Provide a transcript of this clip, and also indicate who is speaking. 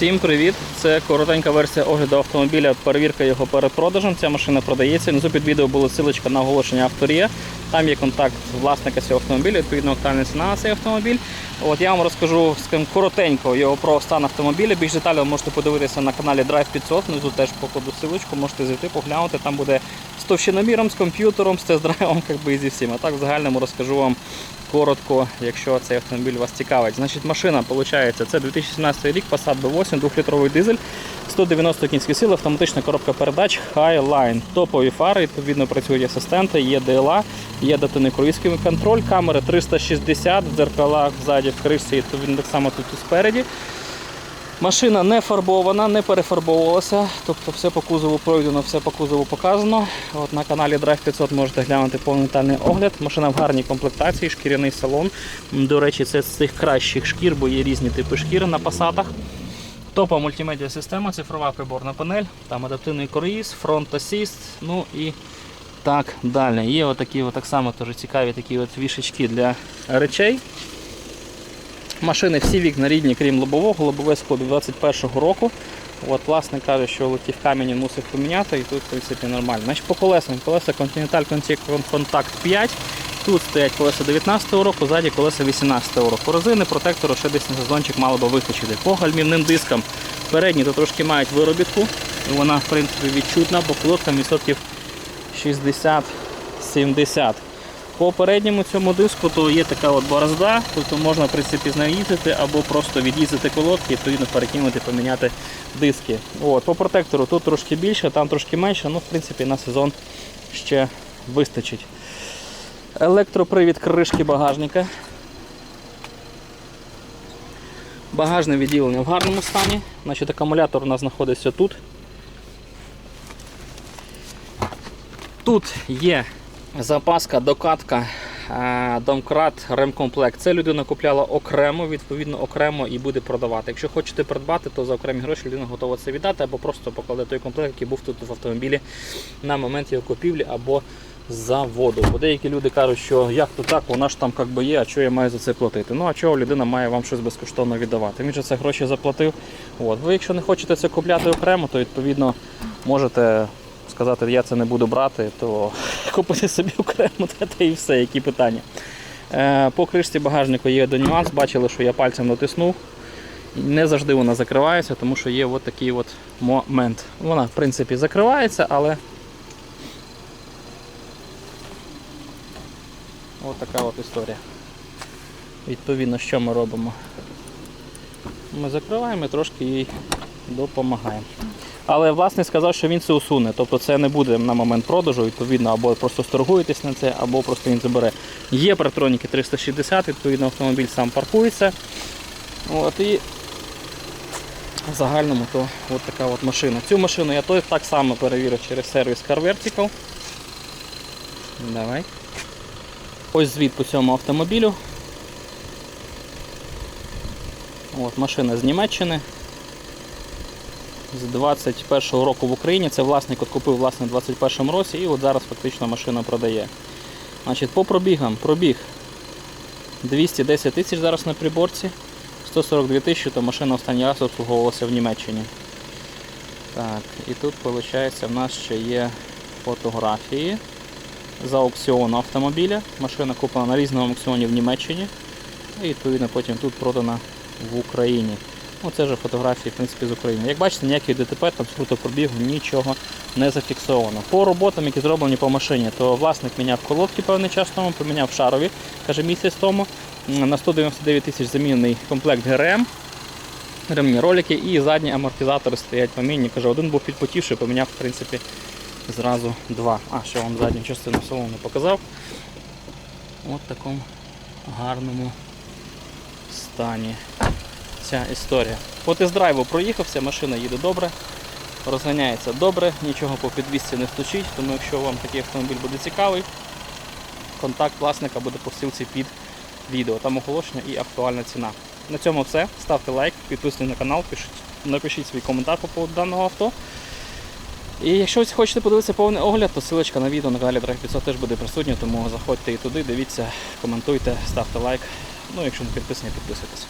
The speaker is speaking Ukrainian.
Speaker 1: Всім привіт! Це коротенька версія огляду автомобіля, перевірка його перед продажем. Ця машина продається. Внизу під відео була ссылочка на оголошення авторія. Там є контакт власника цього автомобіля, відповідно актуальна ціна на цей автомобіль. От я вам розкажу коротенько його про стан автомобіля. Більш детально можете подивитися на каналі Drive 500. Внизу теж покладу ссылочку, можете зайти, поглянути. Там буде з товщиноміром, з комп'ютером, з тест-драйвом, і зі всім. А так в загальному розкажу вам коротко, якщо цей автомобіль вас цікавить. Значить, машина виходить, це 2017 рік, Passat B8, 2-літровий дизель, 190 кінських сил, автоматична коробка передач Highline. Топові фари, відповідно працюють асистенти, є DLA, є круїзський контроль, камери 360, в дзеркалах ззаді в кришці, відповідно так само тут і спереді. Машина не фарбована, не перефарбовувалася, тобто все по кузову пройдено, все по кузову показано. От На каналі Drive 500 можете глянути повний детальний огляд. Машина в гарній комплектації, шкіряний салон. До речі, це з цих кращих шкір, бо є різні типи шкіри на пасатах. Топова мультимедіа система, цифрова приборна панель, там адаптивний круїз, фронт асіст, ну і так далі. Є отакі от, само теж цікаві такі от вішечки для речей. Машини всі вікна рідні, крім лобового, лобове скло 21-го року. От, власне каже, що летів камінь мусив поміняти, і тут в принципі нормально. Значить, по колесам колеса Continental Contact 5. Тут стоять колеса 19-го року, ззаді колеса 18-го року. Резини, протектору ще десь на сезончик мало би вистачити. По гальмівним дискам передні то трошки мають виробітку. І вона в принципі відчутна, по колодкам відсотків 60-70. По передньому цьому диску то є така от борозда, тобто можна в принципі з нею їздити або просто від'їздити колодки відповідно перекинути, поміняти диски. От, по протектору тут трошки більше, там трошки менше, ну в принципі на сезон ще вистачить. Електропривід кришки багажника. Багажне відділення в гарному стані. Значить, акумулятор у нас знаходиться тут. Тут є запаска, докатка, е, домкрат, ремкомплект. Це людина купляла окремо, відповідно окремо і буде продавати. Якщо хочете придбати, то за окремі гроші людина готова це віддати або просто покладе той комплект, який був тут в автомобілі на момент його купівлі або заводу. Бо деякі люди кажуть, що як то так, вона ж там як би є, а що я маю за це платити. Ну а чого людина має вам щось безкоштовно віддавати? Він же це гроші заплатив. От. Ви, якщо не хочете це купляти окремо, то відповідно можете сказати, я це не буду брати, то купити собі окремо та, і все, які питання. Е, по кришці багажнику є один нюанс, бачили, що я пальцем натиснув. Не завжди вона закривається, тому що є от такий от момент. Вона, в принципі, закривається, але Ось така от історія. Відповідно, що ми робимо? Ми закриваємо і трошки їй допомагаємо. Але власник сказав, що він це усуне. Тобто це не буде на момент продажу, відповідно, або просто сторгуєтесь на це, або просто він забере. Є партроніки 360, відповідно, автомобіль сам паркується. От, і в загальному то от така от машина. Цю машину я той так само перевірив через сервіс Car Vertical. Давай. Ось звіт по цьому автомобілю. От, Машина з Німеччини. З 21-го року в Україні. Це власник от купив власне в 21-му році і от зараз фактично машина продає. Значить, По пробігам. Пробіг 210 тисяч зараз на приборці. 142 тисячі, то машина останній раз обслуговувалася в Німеччині. Так, і тут виходить в нас ще є фотографії за аукціону автомобіля. Машина куплена на різному аукціоні в Німеччині. І відповідно потім тут продана в Україні. Ну, це вже фотографії в принципі, з України. Як бачите, ніяких ДТП, там пробігу, нічого не зафіксовано. По роботам, які зроблені по машині, то власник міняв колодки певний час тому, поміняв шарові, каже місяць тому. На 199 тисяч замінений комплект ГРМ, ремні ролики і задні амортизатори стоять помінні. Каже, один був підпотівший, поміняв в принципі зразу два. А, ще вам задню частину салону не показав. От такому гарному стані ця історія. По тест-драйву проїхався, машина їде добре, розганяється добре, нічого по підвісці не стучить, тому якщо вам такий автомобіль буде цікавий, контакт власника буде по ссылці під відео. Там оголошення і актуальна ціна. На цьому все. Ставте лайк, підписуйтесь на канал, пишіть, напишіть свій коментар по поводу даного авто. І якщо ви хочете подивитися повний огляд, то ссылочка на відео на каналі Drive 500 теж буде присутня, тому заходьте і туди, дивіться, коментуйте, ставте лайк. Ну, якщо не підписані, підписуйтесь.